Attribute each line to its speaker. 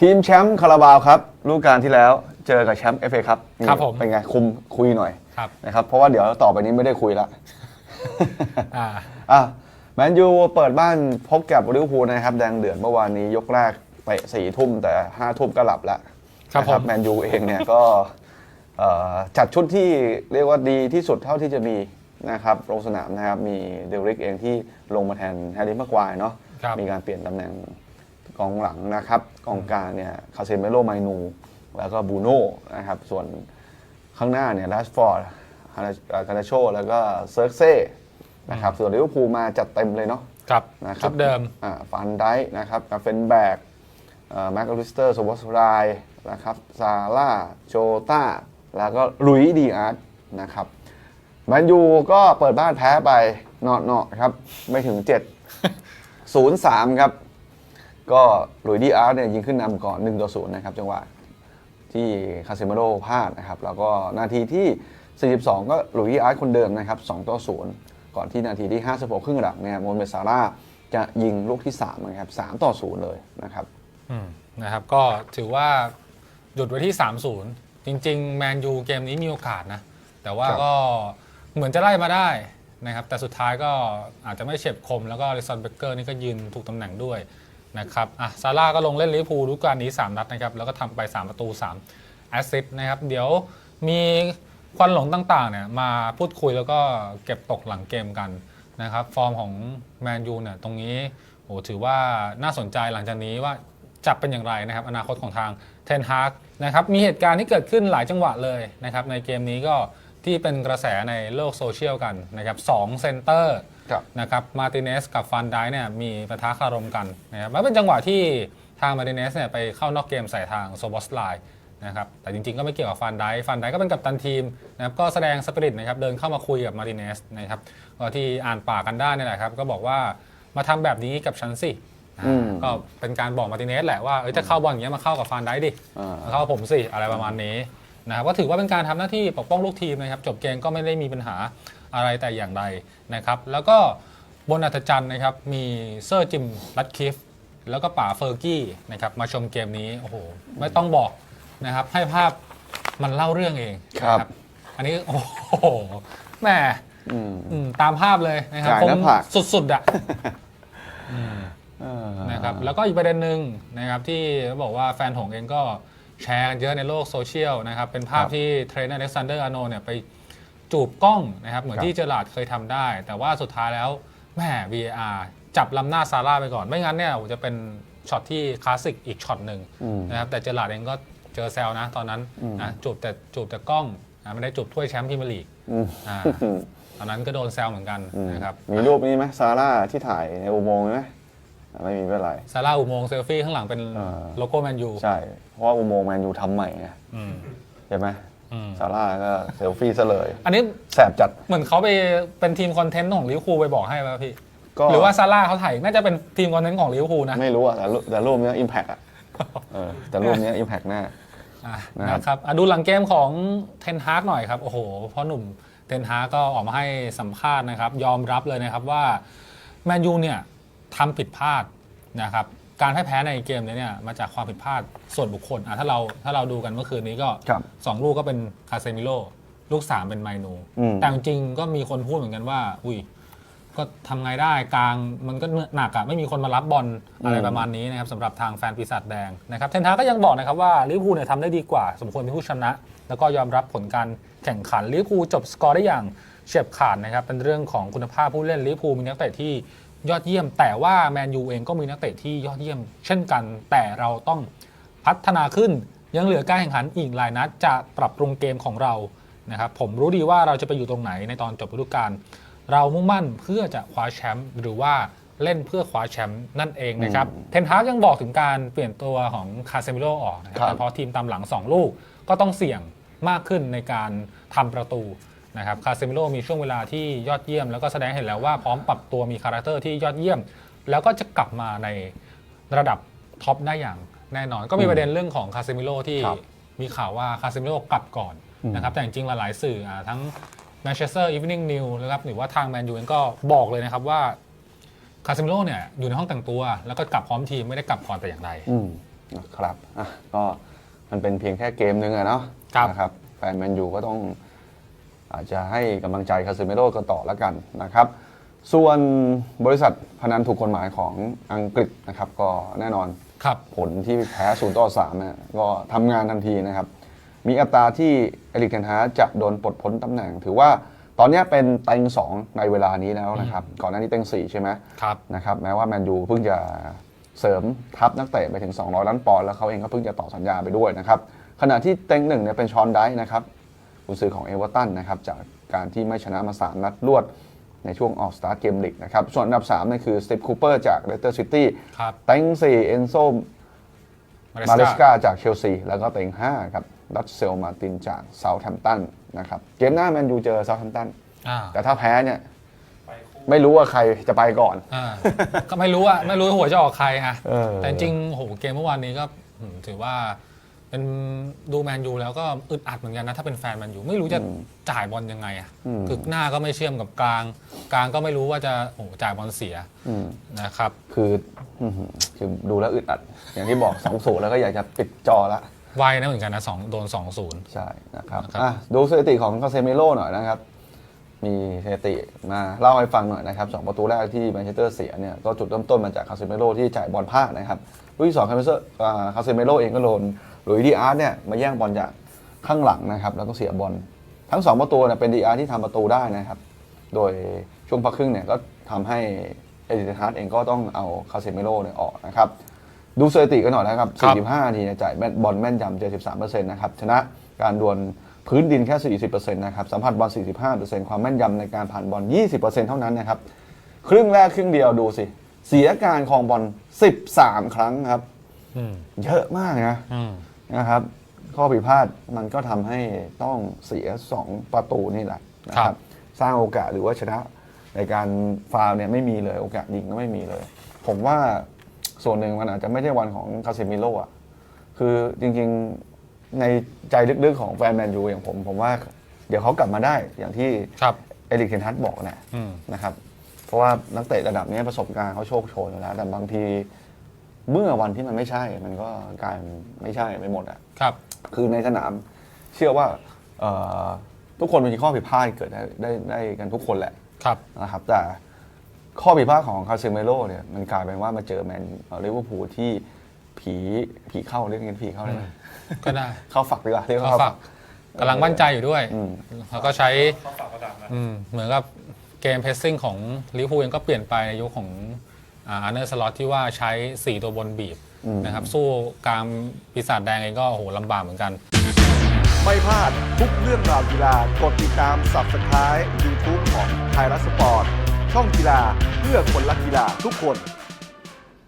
Speaker 1: ทีมแชมป์คาราบาวครับฤดูกาลที่แล้วเจอกับแชมป์เอฟเอครับ
Speaker 2: ครับผม
Speaker 1: เป็นไงคุมคุยหน่อย
Speaker 2: ครับ
Speaker 1: นะครับ เพราะว่าเดี๋ยวต่อไปนี้ไม่ได้คุยละ
Speaker 2: อ่า
Speaker 1: อะแมนยูเปิดบ้านพบกับลิเวอร์พูลนะครับ แดงเดือดเมื่อวานนี้ยกแรกเตะสี่ทุ่มแต่ห้าทุ่มก็หลับแล้ว
Speaker 2: ครับ
Speaker 1: นะ
Speaker 2: ผม
Speaker 1: แมนยูเองเนี่ยก็เอ่อจัดชุดที่เรียกว่าดีที่สุดเท่าที่จะมีนะครับลงสนามนะครับ มีเดริกเองที่ลงมาแทนแฮร์รี่มากควายเนาะ
Speaker 2: ครับ
Speaker 1: มีการเปลี่ยนตำแหน่ง กองหลังนะครับกองกลางเนี่ยคาเซเมโลไมนู แล้วก็บูโน่นะครับส่วนข้างหน้าเนี่ยแรชฟอร์ดคาราโชแล้วก็เซิร์กเซ่นะครับส่วนลิเวอร์พูลมาจัดเต็มเลยเนาะ
Speaker 2: ครับ
Speaker 1: นะครับ
Speaker 2: ชุดเดิม
Speaker 1: อ่าฟันไดค์นะครับกับเฟนแบกแม็กอลิสเตอร์สวอสไรนะครับซาร่าโจตาแล้วก็ลุยส์ดีอาร์ตนะครับแมนยูก็เปิดบ้านแพ้ไปเนาะๆครับ ไม่ถึง 7 0 3 ครับ ก็ลุยส์ดีอาร์ตเนี่ยยิงขึ้นนำก่อน1ต่อ0นะครับจังหวะที่คาเซมาโรพลาดนะครับแล้วก็นาทีที่ 42 ก็ลุยส์ดีอาร์ตคนเดิมนะครับ2ต่อ0ก่อนที่นาทีที่ 56 ครึ่งหลังเนี่ยโมเมดซาร่าห์จะยิงลูกที่3นะครับ3ต่อ0เลยนะครับ
Speaker 2: อืมนะครับก็ถือว่าหยุดไว้ที่ 3-0 จริง ๆ แมนยูเกมนี้มีโอกาสนะ แต่ว่า
Speaker 1: ครับ
Speaker 2: ก็เหมือนจะไล่มาได้นะครับแต่สุดท้ายก็อาจจะไม่เฉียบคมแล้วก็ลิซอนเบเกอร์นี่ก็ยืนถูกตำแหน่งด้วย นะครับอะซาร่าก็ลงเล่นลิเวอร์พูลฤดูกาลนี้ 3 นัดนะครับ แล้วก็ทำไป 3 ประตู3แอสซิสต์นะครับ เดี๋ยวมีควันหลงต่างๆเนี่ยมาพูดคุยแล้วก็เก็บตกหลังเกมกันนะครับ ฟอร์มของแมนยูเนี่ยตรงนี้โอ้ถือว่าน่าสนใจหลังจากนี้ว่าจะเป็นอย่างไรนะครับ อนาคตของทางเทนฮากนะครับ มีเหตุการณ์ที่เกิดขึ้นหลายจังหวะเลยนะครับ ในเกมนี้ก็ที่เป็นกระแสในโลกโซเชียลกันนะครับสองเซนเตอร์ นะครับมาติเนสกับฟันไดเนี่ยมีปะทะคารมกันนะครับมันเป็นจังหวะที่ทางมาติเนสเนี่ยไปเข้านอกเกมใส่ทางโซบอสไลนะครับแต่จริงๆก็ไม่เกี่ยวกับฟันไดฟันไดก็เป็นกัปตันทีมนะครับก็แสดงสปิริตนะครับเดินเข้ามาคุยกับมาติเนสนะครับก็ที่อ่านปากกันได้นี่แหละครับก็บอกว่ามาทำแบบนี้กับฉันสิอ่า
Speaker 1: อืม
Speaker 2: ก็เป็นการบอกมาติเนสแหละว่าเอ้ยถ้าเข้าบอลอย่างเงี้ยมาเข้ากับฟันไดดิ
Speaker 1: อ่า
Speaker 2: มาเข้ากับผมสิอะไรประมาณนี้ นะครับก็ถือว่าเป็นการทำหน้าที่ปกป้องลูกทีมนะครับ จบเกมก็ไม่ได้มีปัญหาอะไรแต่อย่างใดนะครับ แล้วก็บนอัธจันทร์นะครับ มีเซอร์จิมรัดคิฟแล้วก็ป๋าเฟอร์กี้นะครับมาชมเกมนี้โอ้โหไม่ต้องบอกนะครับ ให้ภาพมันเล่าเรื่องเอง
Speaker 1: ครับ
Speaker 2: นะอันนี้โอ้โหแหม่
Speaker 1: อืม
Speaker 2: อืมตามภาพเลยนะครับ
Speaker 1: จ่ายหน้าผาก
Speaker 2: สุดๆอะ
Speaker 1: เออ
Speaker 2: นะครับแล้วก็อีกประเด็นหนึ่งนะครับที่บอกว่าแฟนหงส์เองก็ แชร์กันเยอะในโลกโซเชียลนะครับ เป็นภาพ
Speaker 1: ครับ
Speaker 2: ที่เทรนเนอร์อเล็กซานเดอร์อาโนเนี่ยไปจูบกล้องนะครับ เหมือน
Speaker 1: ครับ
Speaker 2: ที่เจอร์ลาร์ดเคยทำได้ แต่ว่าสุดท้ายแล้วแหม VAR จับลำหน้าซาร่าไปก่อน ไม่งั้นเนี่ยจะเป็นช็อตที่คลาสสิกอีกช็อตหนึ่ง
Speaker 1: อืม
Speaker 2: นะครับ แต่เจอร์ลาร์ดเองก็เจอแซวนะตอนนั้น
Speaker 1: อืม
Speaker 2: นะจูบแต่จูบแต่กล้องนะไม่ได้จูบถ้วยแชมป์พรีเมียร์ลีก
Speaker 1: อืม
Speaker 2: อ่าตอนนั้นก็โดนแซวเหมือนกัน
Speaker 1: อืม
Speaker 2: นะครับ
Speaker 1: มีรูปนี้ไหมซาร่าที่ถ่ายในอุโมงค์ไหมอะ ไม่มีไม่เป็นไร
Speaker 2: ซาร่าอุโมงค์เซลฟี่ข้างหลังเป็น
Speaker 1: อ่า
Speaker 2: โลโก้แมนยู
Speaker 1: ใช่ เพราะว่าอุโมงค์แมนยูทำใหม่ไง
Speaker 2: อืม
Speaker 1: ใช่ไหม
Speaker 2: อืม
Speaker 1: ซาร่าก็เซลฟี่ซะเลย
Speaker 2: อันนี้
Speaker 1: แสบจัด
Speaker 2: เหมือนเขาไปเป็นทีมคอนเทนต์ของลิเวอร์พูลไปบอกให้ป่ะพี่
Speaker 1: ก็
Speaker 2: หรือว่าซาร่าเขาถ่ายน่าจะเป็นทีมคอนเทนต์ของลิเวอร์พูลนะ
Speaker 1: ไม่รู้อะแต่รูปแต่รูปเนี้อิมแพกอะเออแต่รูปเนี้อิมแพกแน่
Speaker 2: อะ
Speaker 1: นะครับ
Speaker 2: นะครับอะดูหลังเกมของเทนฮากหน่อยครับ โอ้โหพ่อหนุ่มเทนฮากก็ออกมาให้สัมภาษณ์นะครับ ยอมรับเลยนะครับว่าแมนยูเนี่ย ทำผิดพลาดนะครับการพ่ายแพ้ในเกมนี้เนี่ยมาจากความผิดพลาดส่วนบุคคลอะถ้าเราถ้าเราดูกันเมื่อคืนนี้ก็
Speaker 1: ครับ
Speaker 2: สองลูกก็เป็นคาเซมิโลลูกสามเป็นไมนู
Speaker 1: อืม
Speaker 2: แต่จริงๆก็มีคนพูดเหมือนกันว่า อุ้ยก็ทำไงได้กลางมันก็หนักอะไม่มีคนมารับบอลอะไร
Speaker 1: อืม
Speaker 2: ประมาณนี้นะครับสำหรับทางแฟนปีศาจแดงนะครับเทนฮากก็ยังบอกนะครับว่าลิเวอร์พูลเนี่ยทำได้ดีกว่า สมควรเป็นผู้ชนะ แล้วก็ยอมรับผลการแข่งขันลิเวอร์พูลจบสกอร์ได้อย่างเฉียบขาดนะครับเป็นเรื่องของคุณภาพผู้เล่นลิเวอร์พูลมีนักเตะที่ ยอดเยี่ยม แต่ว่าแมนยูเองก็มีนักเตะที่ยอดเยี่ยม เช่นกัน แต่เราต้องพัฒนาขึ้นยังเหลือการแข่งขันอีกหลายนัดจะปรับปรุงเกมของเรานะครับผมรู้ดีว่าเราจะไปอยู่ตรงไหนในตอนจบฤดูกาลเรามุ่งมั่นเพื่อจะคว้าแชมป์หรือว่าเล่นเพื่อคว้าแชมป์นั่นเองนะครับเทนฮากยังบอกถึงการเปลี่ยนตัวของคาเซมิโลออกนะค
Speaker 1: ครั
Speaker 2: รับบเพราะทีมตามหลัง 2 ลูกก็ต้องเสี่ยงมากขึ้นในการทำประตู นะครับคาเซมิโลมีช่วงเวลาที่ยอดเยี่ยม แล้วก็แสดงให้เห็นแล้วว่าพร้อมปรับตัวมีคาแรคเตอร์ที่ยอดเยี่ยม แล้วก็จะกลับมาในระดับท็อปได้อย่างแน่นอน ก็มีประเด็นเรื่องของคาเซมิโลที่
Speaker 1: ครับ
Speaker 2: มีข่าวว่าคาเซมิโลกลับก่อนนะครับแต่จริงๆหลายๆสื่ออ่าทั้ง Manchester Evening News นะครับหรือว่าทางแมนยูเองก็บอกเลยนะครับว่าคาเซมิโลเนี่ยอยู่ในห้องแต่งตัว แล้วก็กลับพร้อมทีมไม่ได้กลับก่อนแต่อย่างใด
Speaker 1: อืมนะครับอะก็มันเป็นเพียงแค่เกมหนึ่งอะเนาะ
Speaker 2: ครับ
Speaker 1: นะครับแฟนแมนยูก็ต้อง อาจจะให้กำลังใจคาซิเมโร่กันต่อแล้วกันนะครับ ส่วนบริษัทพนันถูกกฎหมายของอังกฤษนะครับก็แน่นอน
Speaker 2: ครับ
Speaker 1: ผลที่แพ้ศูนย์ต่อสามเนี่ยก็ทำงานทันทีนะครับ มีอัตราที่เอริกเทนฮาร์กจะโดนปลดพ้นตำแหน่ง ถือว่าตอนเนี้ยเป็นเต็งสองในเวลานี้แล้วนะครับ ก่อนหน้านี้เต็งสี่ใช่ไหม
Speaker 2: ครับ
Speaker 1: นะครับแม้ว่าแมนยูเพิ่งจะเสริมทัพนักเตะไปถึง 200 ล้านปอนด์แล้วเขาเองก็เพิ่งจะต่อสัญญาไปด้วยนะครับขณะที่เต็งหนึ่งเนี่ยเป็นชอนไดซ์นะครับ กุนซือของเอเวอร์ตันนะครับจากการที่ไม่ชนะมา 3 นัดรวดในช่วงออกสตาร์ทเกมลีกนะครับ ส่วนอันดับ3เนี่ยคือสตีฟคูเปอร์จากเลสเตอร์ซิตี้
Speaker 2: ครับ
Speaker 1: เต็ง4เอนโซ
Speaker 2: มา
Speaker 1: มา
Speaker 2: เล
Speaker 1: เล
Speaker 2: ส
Speaker 1: ส
Speaker 2: กา
Speaker 1: กาจากเชลซี แล้วก็เต็ง5ครับดัตเซลมาตินจากเซาท์แฮมป์ตันนะครับเกมหน้าแมนยูเจอเซาท์แฮมป์ตัน
Speaker 2: อ่า
Speaker 1: แต่ถ้าแพ้เนี่ยไม่รู้ว่าใครจะไปก่อน
Speaker 2: อ่าก็ไม่รู้อะไม่รู้หัวยจะออกใครฮะ
Speaker 1: เออ
Speaker 2: แต่จริงๆโหเกมเมื่อวานนี้ก็อืมถือว่า เป็นดูแมนยูแล้วก็อึดอัดเหมือนกันนะ ถ้าเป็นแฟนแมนยูไม่รู้จะจ่ายบอลยังไงอะ
Speaker 1: อืม
Speaker 2: คือหน้าก็ไม่เชื่อมกับกลาง กลางก็ไม่รู้ว่าจะโอ้โหจ่ายบอลเสีย
Speaker 1: อืม
Speaker 2: นะครับ
Speaker 1: คืออื้อหือคือดูแล้วอึดอัด อย่างที่บอก2 0แล้วก็อยากจะปิดจอละ
Speaker 2: ไวนะเหมือนกันนะสองโดน2-0
Speaker 1: ใช่นะครับ
Speaker 2: นะครับ
Speaker 1: อะดูสถิติของคาเซมิโร่หน่อยนะครับ มีสถิติมาเล่าให้ฟังหน่อยนะครับสองประตูแรกที่แมนเชสเตอร์เสียเนี่ยก็จุดเริ่มต้นมาจากคาเซมิโร่ที่จ่ายบอลพลาดนะครับลูกที่สองคาเซมิโร่อ่าคาเซมิโร่เองก็โดน หลุยส์ดีอาร์ตเนี่ยมาแย่งบอลจากข้างหลังนะครับ แล้วก็เสียบอลทั้งสองประตูเนี่ยเป็นดีอาร์ที่ทำประตูได้นะครับ โดยช่วงพักครึ่งเนี่ยก็ทำให้เอริกเทนฮาร์ดเองก็ต้องเอาคาเซมิโร่เนี่ยออกนะครับ ดูสถิติกันหน่อยนะครับ
Speaker 2: ครับ
Speaker 1: 45 นาทีเนี่ยจ่ายแม่นบอลแม่นยำ73%นะครับ ชนะการดวลพื้นดินแค่ 40%นะครับ สัมผัสบอล 45%ความแม่นยำในการผ่านบอล 20%เท่านั้นนะครับ ครึ่งแรกครึ่งเดียวดูสิ เสียการครองบอล 13 ครั้งครับ
Speaker 2: อืม
Speaker 1: เยอะมากนะ
Speaker 2: อืม
Speaker 1: นะครับ ข้อผิดพลาดมันก็ทำให้ต้องเสีย 2 ประตูนี่แหละนะค
Speaker 2: ครั
Speaker 1: รับ บ สร้างโอกาสหรือว่าชนะในการฟาวล์เนี่ยไม่มีเลยโอกาสยิงก็ไม่มีเลย ผมว่าส่วนหนึ่งมันอาจจะไม่ใช่วันของคาเซมิโร่อะคือจริงๆในใจลึกๆของแฟนแมนยูอย่างผม ผมว่าเดี๋ยวเขากลับมาได้อย่างที่
Speaker 2: ครับ
Speaker 1: เอริกเทนฮัตบอกนะ
Speaker 2: อืม
Speaker 1: นะครับ เพราะว่านักเตะระดับนี้ประสบการณ์เขาโชคโชนอยู่แล้ว แต่บางที เมื่อวันที่มันไม่ใช่ มันก็กลายเป็นไม่ใช่ไปหมดอะ
Speaker 2: ครับ
Speaker 1: คือในสนามเชื่อว่าเอ่อทุกคนมีข้อผิดพลาดเกิดได้ได้ได้กันทุกคนแหละ
Speaker 2: ครับ
Speaker 1: นะครับ แต่ข้อผิดพลาดของคาเซเมโร่เนี่ยมันกลายเป็นว่ามาเจอแมนลิเวอร์พูลที่ผีผีเข้าเรียกกันผีเข้าได้ไหม
Speaker 2: ก็ได้
Speaker 1: เข้าฝักดีกว่าเรียกว่า
Speaker 2: เขา
Speaker 1: เข้า
Speaker 2: ฝา
Speaker 1: ฝั
Speaker 2: ก
Speaker 1: ก
Speaker 2: กำลังมั่นใจอยู่ด้วย
Speaker 1: อืม
Speaker 2: แล้วก็ใช้อืมเหมือนกับเกมเพสซิ่งของลิเวอร์พูลเองก็เปลี่ยนไปในยุคของ อาร์เนอร์สล็อตที่ว่าใช้ 4 ตัวบนบีบ
Speaker 1: อืม
Speaker 2: นะครับสู้กลามปีศาจแดงเองก็โอ้โหลำบากเหมือนกัน
Speaker 3: ไม่พลาดทุกเรื่องราวกีฬากดติดตาม Subscribe YouTube ของไทยรัฐสปอร์ตช่องกีฬาเพื่อคนรักกีฬาทุกคน